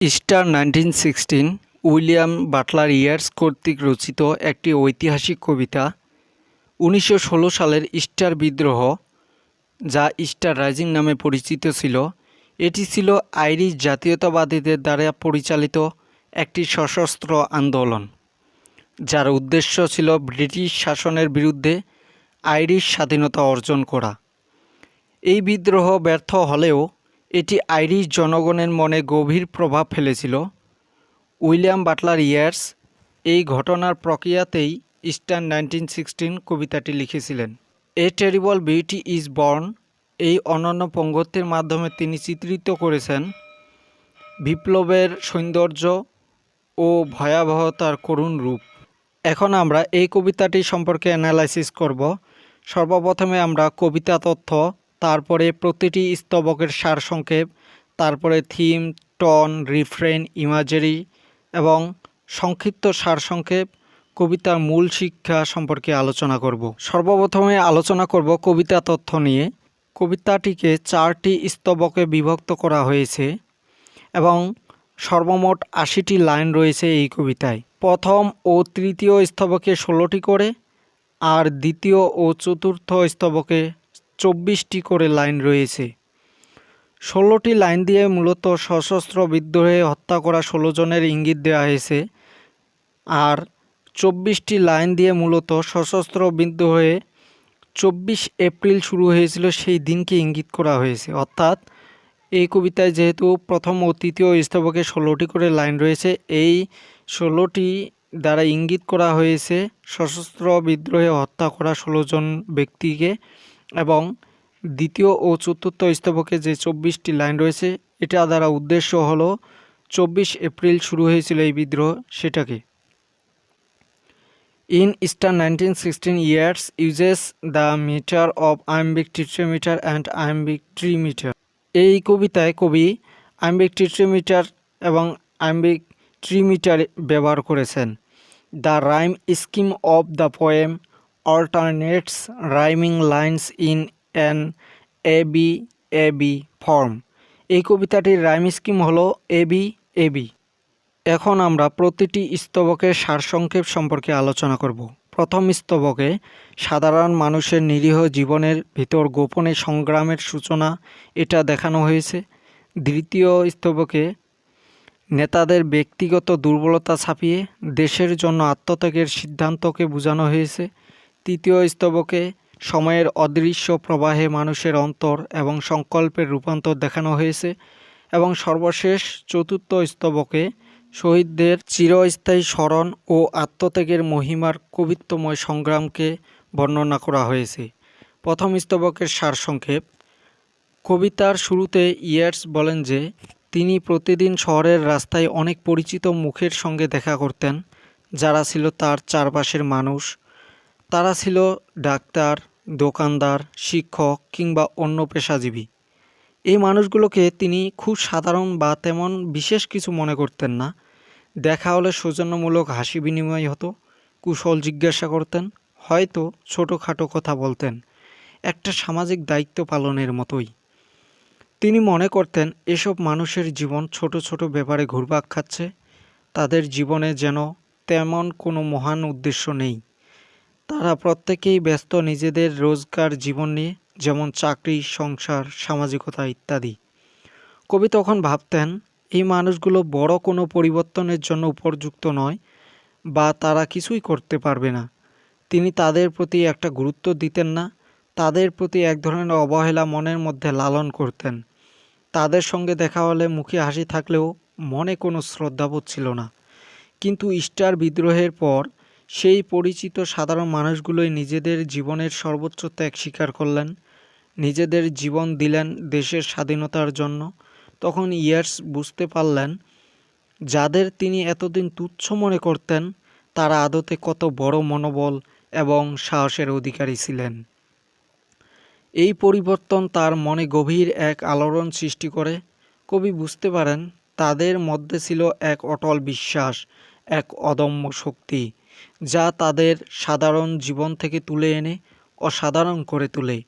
Easter nineteen sixteen William Butler Yeats কর্তৃক রচিত একটি ঐতিহাসিক কবিতা উনিশশো ষোলো সালের ইস্টার বিদ্রোহ, যা ইস্টার রাইজিং নামে পরিচিত ছিল। এটি ছিল আইরিশ জাতীয়তাবাদীদের দ্বারা পরিচালিত একটি সশস্ত্র আন্দোলন, যার উদ্দেশ্য ছিল ব্রিটিশ শাসনের বিরুদ্ধে আইরিশ স্বাধীনতা অর্জন করা। এই বিদ্রোহ ব্যর্থ হলেও এটি আইরিশ জনগণের মনে গভীর প্রভাব ফেলেছিল। উইলিয়াম বাটলার ইয়ার্স এই ঘটনার প্রক্রিয়াতেই ইস্টার্ন নাইনটিন সিক্সটিন কবিতাটি লিখেছিলেন। A terrible beauty is born এই অনন্য পঙ্গত্বের মাধ্যমে তিনি চিত্রিত করেছেন বিপ্লবের সৌন্দর্য ও ভয়াবহতার করুণ রূপ। এখন আমরা এই কবিতাটি সম্পর্কে অ্যানালাইসিস করব। সর্বপ্রথমে আমরা কবিতা তথ্য তারপরে প্রতিটি স্তবকের সারসংক্ষেপ তারপরে থিম, টন, রিফ্রেন, ইমাজেরি এবং সংক্ষিপ্ত সারসংক্ষেপ কবিতার মূল শিক্ষা সম্পর্কে আলোচনা করব। সর্বপ্রথমে আলোচনা করব কবিতা তথ্য নিয়ে। কবিতাটিকে চারটি স্তবকে বিভক্ত করা হয়েছে এবং সর্বমোট আশিটি লাইন রয়েছে এই কবিতায়। প্রথম ও তৃতীয় স্তবকে ষোলোটি করে আর দ্বিতীয় ও চতুর্থ স্তবকে চব্বিশটি করে লাইন রয়েছে। ষোলোটি লাইন দিয়ে মূলত সশস্ত্র বিদ্রোহে হত্যা করা ষোলো জনের ইঙ্গিত দেওয়া হয়েছে আর চব্বিশটি লাইন দিয়ে মূলত সশস্ত্র বিদ্রোহে চব্বিশ এপ্রিল শুরু হয়েছিল সেই দিনকে ইঙ্গিত করা হয়েছে। অর্থাৎ এই কবিতায় যেহেতু প্রথম ও তৃতীয় স্তবকে ষোলোটি করে লাইন রয়েছে, এই ষোলোটি দ্বারা ইঙ্গিত করা হয়েছে সশস্ত্র বিদ্রোহে হত্যা করা ষোলো জন ব্যক্তিকে এবং দ্বিতীয় ও চতুর্থ স্তবকে যে চব্বিশটি লাইন রয়েছে, এটা দ্বারা উদ্দেশ্য হলো, চব্বিশ এপ্রিল শুরু হয়েছিল এই বিদ্রোহ সেটাকে। In Easter nineteen sixteen Yeats uses the metre of iambic tetrameter and iambic trimeter. এই কবিতায় কবি আইম্বিক টিট্রিমিটার এবং আইম্বিক ট্রিমিটার ব্যবহার করেছেন। The rhyme scheme of the poem alternates rhyming lines in an A B form এই কবিতাটির rhyme scheme হলো A B A B এখন আমরা প্রতিটি স্তবকের সারসংক্ষেপ সম্পর্কে আলোচনা করব। প্রথম স্তবকে, সাধারণ মানুষের নিরীহ জীবনের ভিতর গোপনে সংগ্রামের সূচনা, এটা দেখানো হয়েছে। দ্বিতীয় স্তবকে, নেতাদের ব্যক্তিগত দুর্বলতা ছাপিয়ে দেশের জন্য আত্মত্যাগের সিদ্ধান্তকে বোঝানো হয়েছে। তৃতীয় স্তবকে সময়ের অদৃশ্য প্রবাহে মানুষের অন্তর এবং সংকল্পের রূপান্তর দেখানো হয়েছে এবং সর্বশেষ চতুর্থ স্তবকে শহীদদের চিরস্থায়ী স্মরণ ও আত্মত্যাগের মহিমার কবিত্বময় সংগ্রামকে বর্ণনা করা হয়েছে। প্রথম স্তবকের সারসংক্ষেপ কবিতার শুরুতে ইয়ার্স বলেন যে, তিনি প্রতিদিন শহরের রাস্তায় অনেক পরিচিত মুখের সঙ্গে দেখা করতেন, যারা ছিল তার চারপাশের মানুষ তারা ছিল ডাক্তার, দোকানদার, শিক্ষক কিংবা অন্য পেশাজীবী। এই মানুষগুলোকে তিনি খুব সাধারণ বা তেমন বিশেষ কিছু মনে করতেন না। দেখা হলে সৌজন্যমূলক হাসি বিনিময় হতো, কুশল জিজ্ঞাসা করতেন, হয়তো ছোটোখাটো কথা বলতেন, একটা সামাজিক দায়িত্ব পালনের মতোই। তিনি মনে করতেন, এসব মানুষের জীবন ছোট ছোট ব্যাপারে ঘুরপাক খাচ্ছে, তাদের জীবনে যেন তেমন কোনো মহান উদ্দেশ্য নেই। তারা প্রত্যেকেই ব্যস্ত নিজেদের রোজকার জীবন নিয়ে, যেমন চাকরি, সংসার, সামাজিকতা ইত্যাদি। কবি তখন ভাবতেন, এই মানুষগুলো বড় কোনো পরিবর্তনের জন্য উপযুক্ত নয় বা তারা কিছুই করতে পারবে না। তিনি তাদের প্রতি একটা গুরুত্ব দিতেন না, তাদের প্রতি এক ধরনের অবহেলা মনের মধ্যে লালন করতেন। তাদের সঙ্গে দেখা হলে মুখে হাসি থাকলেও মনে কোনো শ্রদ্ধাবোধ ছিল না। কিন্তু ইস্টার বিদ্রোহের পর সেই পরিচিত সাধারণ মানুষগুলোই নিজেদের জীবনের সর্বোচ্চ ত্যাগ স্বীকার করলেন, নিজেদের জীবন দিলেন দেশের স্বাধীনতার জন্য। তখন ইয়ার্স বুঝতে পারলেন, যাদের তিনি এতদিন তুচ্ছ মনে করতেন, তারা আদতে কত বড় মনোবল এবং সাহসের অধিকারী ছিলেন। এই পরিবর্তন তার মনে গভীর এক আলোড়ন সৃষ্টি করে। কবি বুঝতে পারেন, তাদের মধ্যে ছিল এক অটল বিশ্বাস, এক অদম্য শক্তি। যা তাদের সাধারণ জীবন থেকে তুলে এনে অসাধারণ করে তোলে।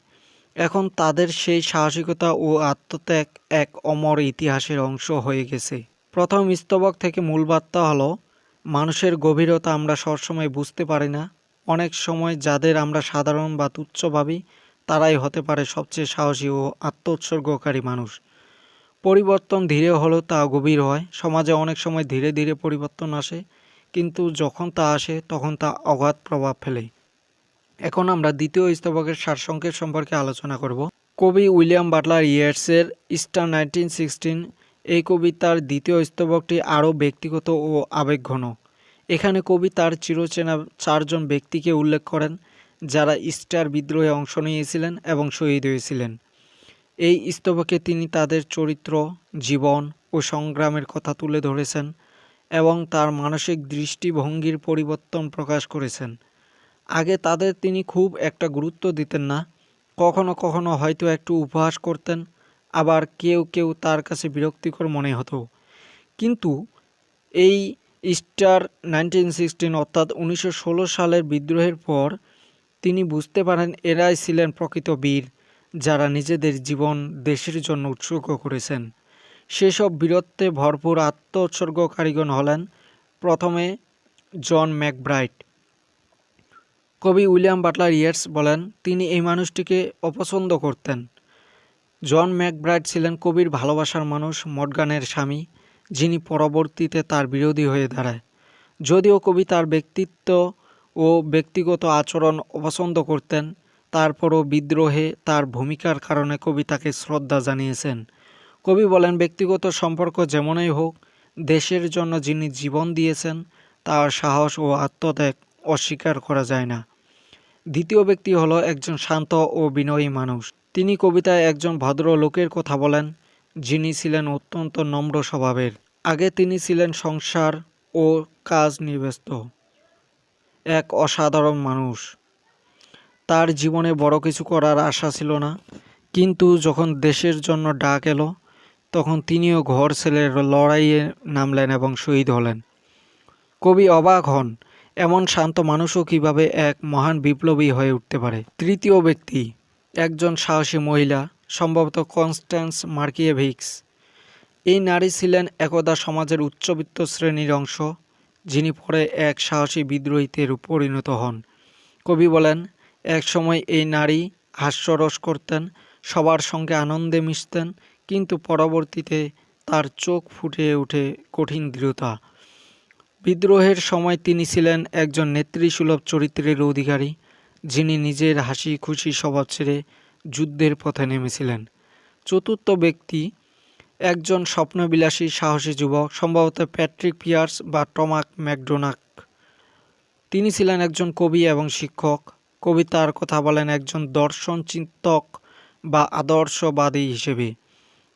এখন তাদের সেই সাহসিকতা ও আত্মত্যাগ এক অমর ইতিহাসের অংশ হয়ে গেছে। প্রথম স্তবক থেকে মূল বার্তা হলো, মানুষের গভীরতা আমরা সবসময় বুঝতে পারি না। অনেক সময় যাদের আমরা সাধারণ বা তুচ্ছ ভাবি, তারাই হতে পারে সবচেয়ে সাহসী ও আত্মোৎসর্গকারী মানুষ। পরিবর্তন ধীরে হলেও তা গভীর হয়। সমাজে অনেক সময় ধীরে ধীরে পরিবর্তন আসে। কিন্তু যখন তা আসে, তখন তা অগাধ প্রভাব ফেলে। এখন আমরা দ্বিতীয় স্তবকের সারসংক্ষেপ সম্পর্কে আলোচনা করব। কবি উইলিয়াম বাটলার ইয়েটসের স্টার নাইনটিন সিক্সটিন, এই কবিতার দ্বিতীয় স্তবকটি আরও ব্যক্তিগত ও আবেগঘন। এখানে কবি তার চিরচেনা চারজন ব্যক্তিকে উল্লেখ করেন, যারা স্টার বিদ্রোহে অংশ নিয়েছিলেন এবং শহীদ হয়েছিলেন। এই স্তবকে তিনি তাদের চরিত্র, জীবন ও সংগ্রামের কথা তুলে ধরেছেন। এবং তার মানসিক দৃষ্টিভঙ্গির পরিবর্তন প্রকাশ করেছেন। আগে তাদের তিনি খুব একটা গুরুত্ব দিতেন না। কখনো কখনো হয়তো একটু উপহাস করতেন, আবার কেউ কেউ তার কাছে বিরক্তিকর মনে হতো। কিন্তু এই স্টার নাইনটিন সিক্সটিন অর্থাৎ উনিশশো ষোলো সালের বিদ্রোহের পর তিনি বুঝতে পারেন, এরাই ছিলেন প্রকৃত বীর, যারা নিজেদের জীবন দেশের জন্য উৎসর্গ করেছেন। সেসব বীরত্বে ভরপুর আত্মোৎসর্গকারীগণ হলেন প্রথমে জন ম্যাকব্রাইট। কবি উইলিয়াম বাটলার ইয়ার্স বলেন, তিনি এই মানুষটিকে অপছন্দ করতেন। জন ম্যাকব্রাইট ছিলেন কবির ভালোবাসার মানুষ, মডগানের স্বামী, যিনি পরবর্তীতে তার বিরোধী হয়ে দাঁড়ায়। যদিও কবি তার ব্যক্তিত্ব ও ব্যক্তিগত আচরণ অপছন্দ করতেন, তারপরও বিদ্রোহে তার ভূমিকার কারণে কবি তাকে শ্রদ্ধা জানিয়েছেন। কবি বলেন, ব্যক্তিগত সম্পর্ক যেমনই হোক, দেশের জন্য যিনি জীবন দিয়েছেন, তার সাহস ও আত্মত্যাগ অস্বীকার করা যায় না। দ্বিতীয় ব্যক্তি হলো একজন শান্ত ও বিনয়ী মানুষ। তিনি কবিতায় একজন ভদ্র লোকের কথা বলেন, যিনি ছিলেন অত্যন্ত নম্র স্বভাবের। আগে তিনি ছিলেন সংসার ও কাজ নিয়ে এক অসাধারণ মানুষ। তার জীবনে বড় কিছু করার আশা ছিল না, কিন্তু যখন দেশের জন্য ডাক এলো তখন তিনিও ঘর ছেলের লড়াইয়ে নামলেন এবং শহীদ হলেন। কবি অবাক হন, এমন শান্ত মানুষও কীভাবে এক মহান বিপ্লবী হয়ে উঠতে পারে। তৃতীয় ব্যক্তি, একজন সাহসী মহিলা, সম্ভবত কনস্ট্যান্স মার্কিয়েভিক্স। এই নারী ছিলেন একদা সমাজের উচ্চবিত্ত শ্রেণির অংশ, যিনি পরে এক সাহসী বিদ্রোহীতে পরিণত হন। কবি বলেন এক সময় এই নারী হাস্যরস করতেন, সবার সঙ্গে আনন্দে মিশতেন কিন্তু পরবর্তীতে তার চোখ ফুটে ওঠে কঠিন দৃঢ়তা। বিদ্রোহের সময় তিনি ছিলেন একজন নেতৃসুলভ চরিত্রের অধিকারী, যিনি নিজের হাসি খুশি স্বভাব ছেড়ে যুদ্ধের পথে নেমেছিলেন। চতুর্থ ব্যক্তি, একজন স্বপ্নবিলাসী, সাহসী যুবক, সম্ভবত প্যাট্রিক পিয়ার্স বা টমাক ম্যাকডোনাক। তিনি ছিলেন একজন কবি এবং শিক্ষক। কবিতার কথা বলেন একজন দর্শন চিন্তক বা আদর্শবাদী হিসেবে।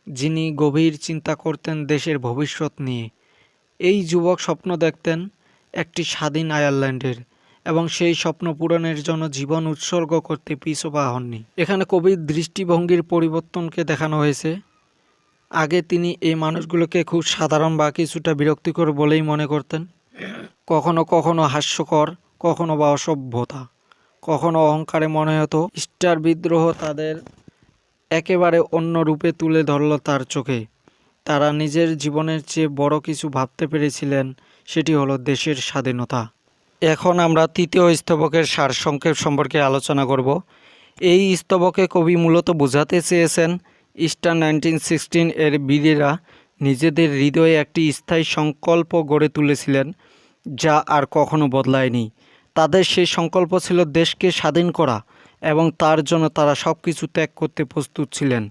যিনি গভীর চিন্তা করতেন দেশের ভবিষ্যৎ নিয়ে। এই যুবক স্বপ্ন দেখতেন একটি স্বাধীন আয়ারল্যান্ডের এবং সেই স্বপ্ন পূরণের জন্য জীবন উৎসর্গ করতে পিছপা হননি। এখানে কবির দৃষ্টিভঙ্গির পরিবর্তনকে দেখানো হয়েছে। আগে তিনি এই মানুষগুলোকে খুব সাধারণ বা কিছুটা বিরক্তিকর বলেই মনে করতেন। কখনো কখনো হাস্যকর, কখনো বা অসভ্যতা, কখনো অহংকারে মনে হতো স্টার বিদ্রোহ তাদের একেবারে অন্য রূপে তুলে ধরল তার চোখে। তারা নিজের জীবনের চেয়ে বড় কিছু ভাবতে পেরেছিলেন, সেটি হলো দেশের স্বাধীনতা। এখন আমরা তৃতীয় স্তবকের সারসংক্ষেপ সম্পর্কে আলোচনা করব। এই স্তবকে কবি মূলত বোঝাতে চেয়েছেন, ইস্টার নাইনটিন সিক্সটিন এর বীরেরা নিজেদের হৃদয়ে একটি স্থায়ী সংকল্প গড়ে তুলেছিলেন, যা আর কখনো বদলায়নি। তাদের সেই সংকল্প ছিল দেশকে স্বাধীন করা এবং তার জন্য তারা সব কিছু ত্যাগ করতে প্রস্তুত ছিলেন।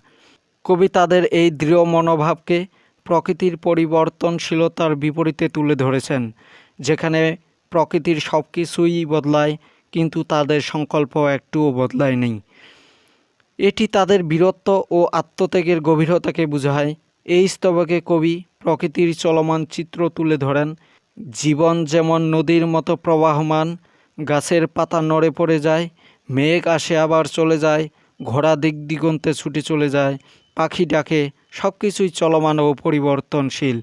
কবি তাদের এই দৃঢ় মনোভাবকে প্রকৃতির পরিবর্তনশীলতার বিপরীতে তুলে ধরেছেন, যেখানে প্রকৃতির সব কিছুই বদলায়, কিন্তু তাদের সংকল্প একটুও বদলায় নেই। এটি তাদের বীরত্ব ও আত্মত্যাগের গভীরতাকে বোঝায়। এই স্তবকে কবি প্রকৃতির চলমান চিত্র তুলে ধরেন। জীবন যেমন নদীর মতো প্রবাহমান, গাছের পাতা নড়ে পড়ে যায় মেঘ আসে আবার চলে যায়, ঘোড়া দিক দিগন্তে ছুটে চলে যায়, পাখি ডাকে সব কিছুই চলমান ও পরিবর্তনশীল।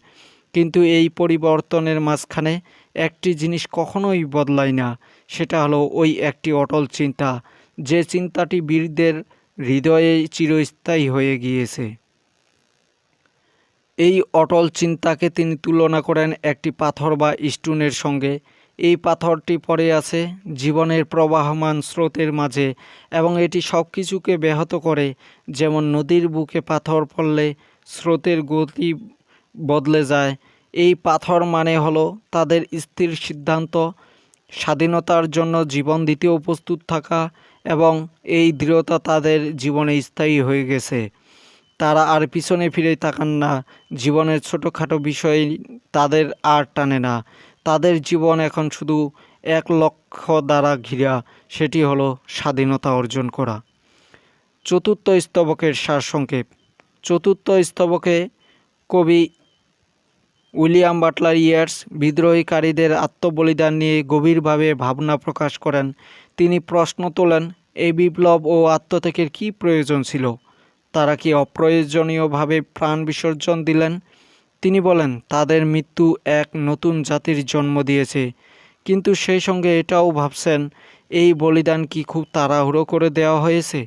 কিন্তু এই পরিবর্তনের মাঝখানে একটি জিনিস কখনোই বদলায় না, সেটা হলো ওই একটি অটল চিন্তা, যে চিন্তাটি বীরদের হৃদয়ে চিরস্থায়ী হয়ে গিয়েছে। এই অটল চিন্তাকে তিনি তুলনা করেন একটি পাথর বা স্টোনের সঙ্গে এই পাথরটি পড়ে আছে জীবনের প্রবাহমান স্রোতের মাঝে এবং এটি সব কিছুকে ব্যাহত করে। যেমন নদীর বুকে পাথর পড়লে স্রোতের গতি বদলে যায়। এই পাথর মানে হলো তাদের স্থির সিদ্ধান্ত, স্বাধীনতার জন্য জীবন দিতেও প্রস্তুত থাকা এবং এই দৃঢ়তা তাদের জীবনে স্থায়ী হয়ে গেছে। তারা আর পিছনে ফিরে তাকান না। জীবনের ছোটোখাটো বিষয় তাদের আর টানে না। তাদের জীবন এখন শুধু এক লক্ষ্য দ্বারা ঘিরা, সেটি হলো স্বাধীনতা অর্জন করা। চতুর্থ স্তবকের সারসংক্ষেপ চতুর্থ স্তবকে কবি উইলিয়াম বাটলার ইয়ার্স বিদ্রোহীকারীদের আত্মবলিদান নিয়ে গভীরভাবে ভাবনা প্রকাশ করেন। তিনি প্রশ্ন তোলেন এই বিপ্লব ও আত্মত্যাগের কী প্রয়োজন ছিল? তারা কি অপ্রয়োজনীয়ভাবে প্রাণ বিসর্জন দিলেন? তিনি বলেন, তাদের মৃত্যু এক নতুন জাতির জন্ম দিয়েছে। কিন্তু সেই সঙ্গে এটাও ভাবছেন, এই বলিদান কি খুব তাড়াহুড়ো করে দেওয়া হয়েছে?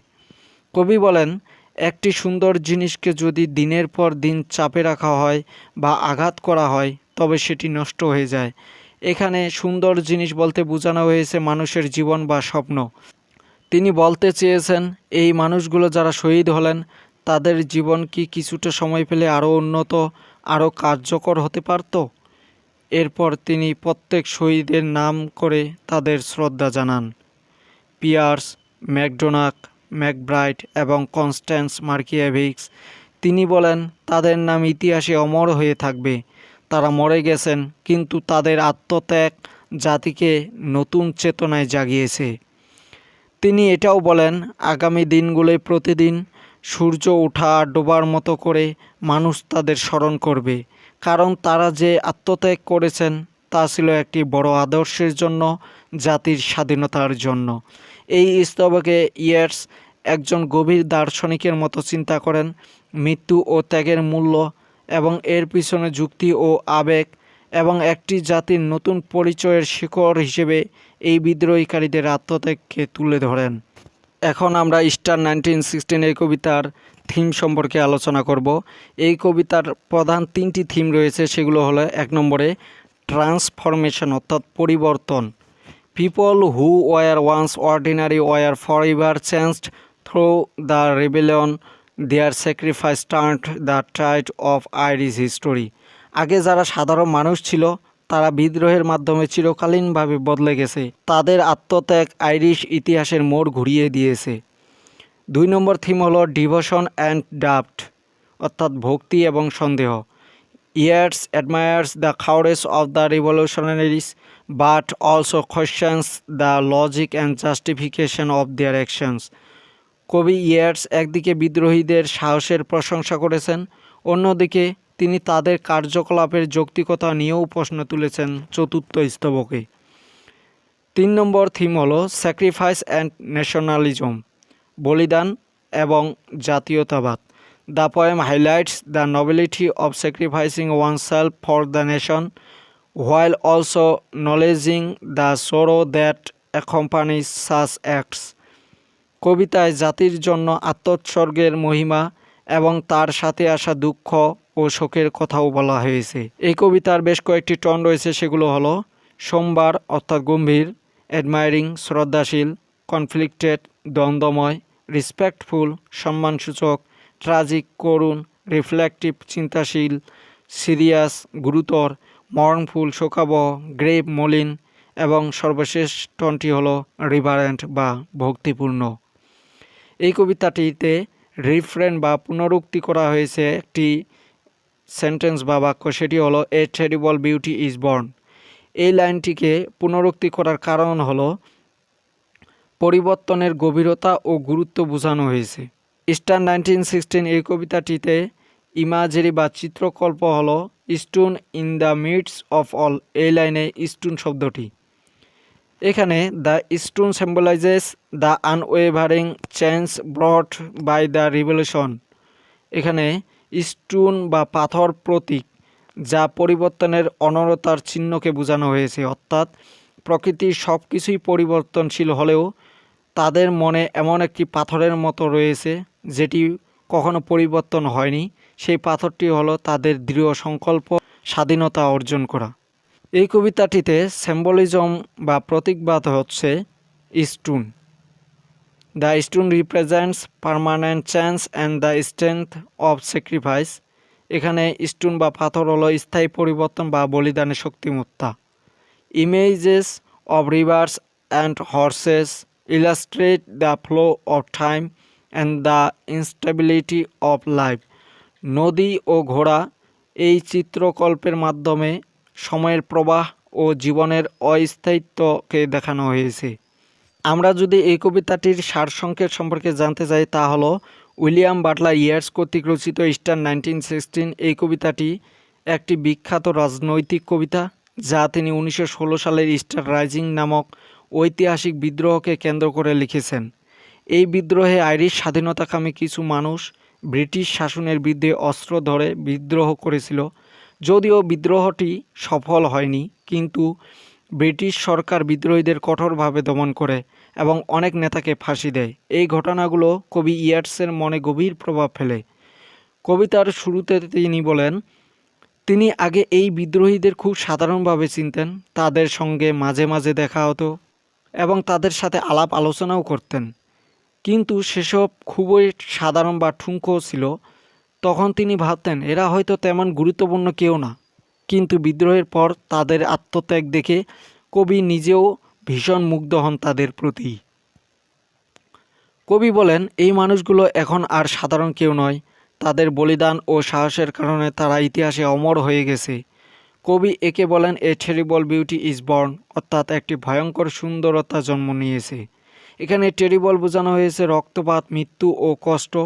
কবি বলেন, একটি সুন্দর জিনিসকে যদি দিনের পর দিন চাপে রাখা হয় বা আঘাত করা হয়, তবে সেটি নষ্ট হয়ে যায়। এখানে সুন্দর জিনিস বলতে বোঝানো হয়েছে মানুষের জীবন বা স্বপ্ন। তিনি বলতে চেয়েছেন, এই মানুষগুলো যারা শহীদ হলেন, তাদের জীবন কি কিছুটা সময় পেলে আরও উন্নত আরও কার্যকর হতে পারত। এরপর তিনি প্রত্যেক শহীদের নাম করে তাদের শ্রদ্ধা জানান। পিয়ার্স, ম্যাকডোনাক, ম্যাকব্রাইট এবং কনস্ট্যান্স মার্কিয়াভিক্স, তিনি বলেন, তাদের নাম ইতিহাসে অমর হয়ে থাকবে। তারা মরে গেছেন, কিন্তু তাদের আত্মত্যাগ জাতিকে নতুন চেতনায় জাগিয়েছে। তিনি এটাও বলেন, আগামী দিনগুলোয় প্রতিদিন সূর্য ওঠা ডোবার মতো করে মানুষ তাদের স্মরণ করবে। কারণ তারা যে আত্মত্যাগ করেছেন, তা ছিল একটি বড় আদর্শের জন্য, জাতির স্বাধীনতার জন্য। এই স্তবকে ইয়ার্স একজন গভীর দার্শনিকের মতো চিন্তা করেন, মৃত্যু ও ত্যাগের মূল্য এবং এর পিছনে যুক্তি ও আবেগ এবং একটি জাতির নতুন পরিচয়ের শিকড় হিসেবে এই বিদ্রোহীকারীদের আত্মত্যাগকে তুলে ধরেন। এখন আমরা স্টার নাইনটিন সিক্সটিন এই কবিতার থিম সম্পর্কে আলোচনা করব। এই কবিতার প্রধান তিনটি থিম রয়েছে, সেগুলো হলো এক নম্বরে ট্রান্সফরমেশন, অর্থাৎ পরিবর্তন। People who were once ordinary were for ever changed through the rebellion their sacrifice turn the tide of Irish history আগে যারা সাধারণ মানুষ ছিল তারা বিদ্রোহের মাধ্যমে চিরকালীনভাবে বদলে গেছে। তাদের আত্মত্যাগ আইরিশ ইতিহাসের মোড় ঘুরিয়ে দিয়েছে। দুই নম্বর থিম হলো ডিভোশন অ্যান্ড ডাফট, অর্থাৎ ভক্তি এবং সন্দেহ। Yeats admires the courage of the revolutionaries but also questions the logic and justification of their actions. কবি ইয়ার্স একদিকে বিদ্রোহীদের সাহসের প্রশংসা করেছেন, অন্যদিকে তিনি তাদের কার্যকলাপের যৌক্তিকতা নিয়েও প্রশ্ন তুলেছেন চতুর্থ স্তবকে। তিন নম্বর থিম হলো স্যাক্রিফাইস অ্যান্ড ন্যাশনালিজম, বলিদান এবং জাতীয়তাবাদ। The poem highlights the nobility of sacrificing oneself for the nation, while also acknowledging the sorrow that accompanies such acts. কবিতায় জাতির জন্য আত্মোৎসর্গের মহিমা এবং তার সাথে আসা দুঃখ ও শোকের কথাও বলা হয়েছে। এই কবিতার বেশ কয়েকটি টন রয়েছে, সেগুলো হলো, সোমবার অর্থাৎ গম্ভীর, অ্যাডমায়ারিং, শ্রদ্ধাশীল, কনফ্লিক্টেড, দ্বন্দ্বময়, রেসপেক্টফুল, সম্মানসূচক, ট্রাজিক, করুণ, রিফ্লেকটিভ, চিন্তাশীল, সিরিয়াস, গুরুতর মর্নফুল শোকাবহ গ্রেভ মলিন এবং সর্বশেষ টনটি হলো, রিভারেন্ট বা ভক্তিপূর্ণ। এই কবিতাটিতে রিফ্রেন বা পুনরুক্তি করা হয়েছে একটি সেন্টেন্স বা বাক্য, সেটি হলো a terrible beauty is born এই লাইনটিকে পুনরুক্তি করার কারণ হলো, পরিবর্তনের গভীরতা ও গুরুত্ব বোঝানো হয়েছে। ইস্টার নাইনটিন সিক্সটিন এই কবিতাটিতে ইমাজেরি বা চিত্রকল্প হল stone in the midst of all এই লাইনে স্টোন শব্দটি। এখানে the stone symbolises the unwavering change brought by the revolution এখানে স্টোন বা পাথর প্রতীক, যা পরিবর্তনের অনরতার চিহ্নকে বোঝানো হয়েছে। অর্থাৎ প্রকৃতির সব কিছুই পরিবর্তনশীল হলেও তাদের মনে এমন একটি পাথরের মতো রয়েছে, যেটি কখনো পরিবর্তন হয়নি। সেই পাথরটি হলো তাদের দৃঢ় সংকল্প, স্বাধীনতা অর্জন করা। এই কবিতাটিতে সিম্বলিজম বা প্রতীকবাদ হচ্ছে stone. The stone represents permanent change and the strength of sacrifice এখানে স্টোন বা পাথর হলো স্থায়ী পরিবর্তন বা বলিদানের শক্তিমত্তা। Images of rivers and horses illustrate the flow of time and the instability of life নদী ও ঘোড়া এই চিত্রকল্পের মাধ্যমে সময়ের প্রবাহ ও জীবনের অস্থায়িত্বকে দেখানো হয়েছে। আমরা যদি এই কবিতাটির সারসংক্ষেপ সম্পর্কে জানতে চাই, তা হলো উইলিয়াম বাটলার ইয়ার্স কর্তৃক রচিত ইস্টার নাইনটিন সিক্সটিন এই কবিতাটি একটি বিখ্যাত রাজনৈতিক কবিতা যা তিনি উনিশশো ষোলো সালের স্টার রাইজিং নামক ঐতিহাসিক বিদ্রোহকে কেন্দ্র করে লিখেছেন। এই বিদ্রোহে আইরিশ স্বাধীনতাকামী কিছু মানুষ ব্রিটিশ শাসনের বিরুদ্ধে অস্ত্র ধরে বিদ্রোহ করেছিল। যদিও বিদ্রোহটি সফল হয়নি, কিন্তু ব্রিটিশ সরকার বিদ্রোহীদের কঠোরভাবে দমন করে এবং অনেক নেতাকে ফাঁসি দেয়। এই ঘটনাগুলো কবি ইয়ার্সের মনে গভীর প্রভাব ফেলে। কবিতার শুরুতে তিনি বলেন, তিনি আগে এই বিদ্রোহীদের খুব সাধারণভাবে চিনতেন, তাদের সঙ্গে মাঝে মাঝে দেখা হতো এবং তাদের সাথে আলাপ আলোচনাও করতেন। কিন্তু সেসব খুবই সাধারণ বা ঠুনকো ছিল। তখন তিনি ভাবতেন, এরা হয়তো তেমন গুরুত্বপূর্ণ কেউ না। কিন্তু বিদ্রোহের পর তাদের আত্মত্যাগ দেখে কবি নিজেও ভীষণ মুগ্ধ হন তাদের প্রতি। কবি বলেন, এই মানুষগুলো এখন আর সাধারণ কেউ নয়। তাদের বলিদান ও সাহসের কারণে তারা ইতিহাসে অমর হয়ে গেছে। কবি একে বলেন, a terrible beauty is born, অর্থাৎ একটি ভয়ঙ্কর সুন্দরতা জন্ম নিয়েছে। এখানে টেরিবল বোঝানো হয়েছে রক্তপাত, মৃত্যু ও কষ্ট,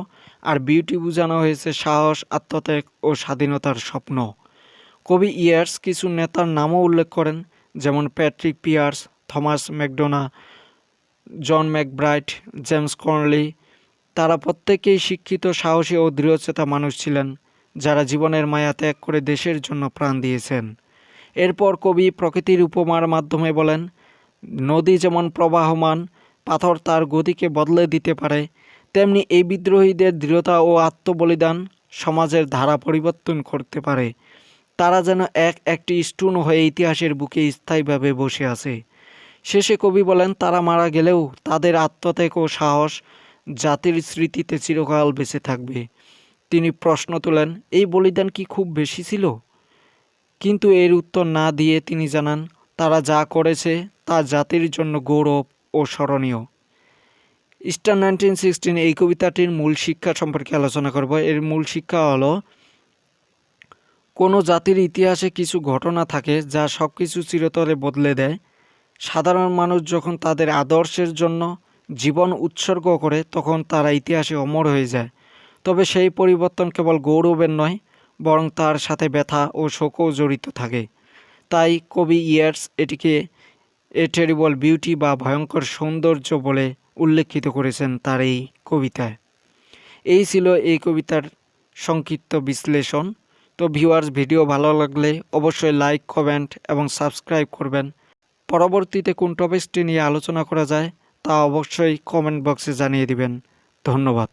আর বিউটি বোঝানো হয়েছে সাহস, আত্মত্যাগ ও স্বাধীনতার স্বপ্ন। কবি ইয়ার্স কিছু নেতার নামও উল্লেখ করেন, যেমন Patrick Pearse, Thomas MacDonagh, John MacBride, James Connolly. তারা প্রত্যেকেই শিক্ষিত, সাহসী ও দৃঢ়চেতা মানুষ ছিলেন, যারা জীবনের মায়া ত্যাগ করে দেশের জন্য প্রাণ দিয়েছেন। এরপর কবি প্রকৃতির উপমার মাধ্যমে বলেন, নদী যেমন প্রবাহমান, পাথর তার গতিকে বদলে দিতে পারে, তেমনি এই বিদ্রোহীদের দৃঢ়তা ও আত্মবলিদান সমাজের ধারা পরিবর্তন করতে পারে। তারা যেন এক একটি স্টুন হয়ে ইতিহাসের বুকে স্থায়ীভাবে বসে আছে। শেষে কবি বলেন, তারা মারা গেলেও তাদের আত্মত্যাগ ও সাহস জাতির স্মৃতিতে চিরকাল বেঁচে থাকবে। তিনি প্রশ্ন তোলেন, এই বলিদান কি খুব বেশি ছিল? কিন্তু এর উত্তর না দিয়ে তিনি জানান, তারা যা করেছে তা জাতির জন্য গৌরব ও স্মরণীয়। ইস্টার নাইনটিন সিক্সটিন এই কবিতাটির মূল শিক্ষা সম্পর্কে আলোচনা করব। এর মূল শিক্ষা হলো কোনো জাতির ইতিহাসে কিছু ঘটনা থাকে যা সব কিছু চিরতরে বদলে দেয়। সাধারণ মানুষ যখন তাদের আদর্শের জন্য জীবন উৎসর্গ করে, তখন তারা ইতিহাসে অমর হয়ে যায়। তবে সেই পরিবর্তন কেবল গৌরবের নয়, বরং তার সাথে ব্যথা ও শোকও জড়িত থাকে। তাই কবি ইয়ার্স এটিকে এ টেরিবল বিউটি বা ভয়ঙ্কর সৌন্দর্য বলে উল্লেখিত করেছেন তার এই কবিতায়। এই ছিল এই কবিতার সংক্ষিপ্ত বিশ্লেষণ। তো ভিউয়ার্স ভিডিও ভালো লাগলে অবশ্যই লাইক কমেন্ট এবং সাবস্ক্রাইব করবেন। পরবর্তীতে কোন টপিকসটি নিয়ে আলোচনা করা যায় তা অবশ্যই কমেন্ট বক্সে জানিয়ে দিবেন। ধন্যবাদ।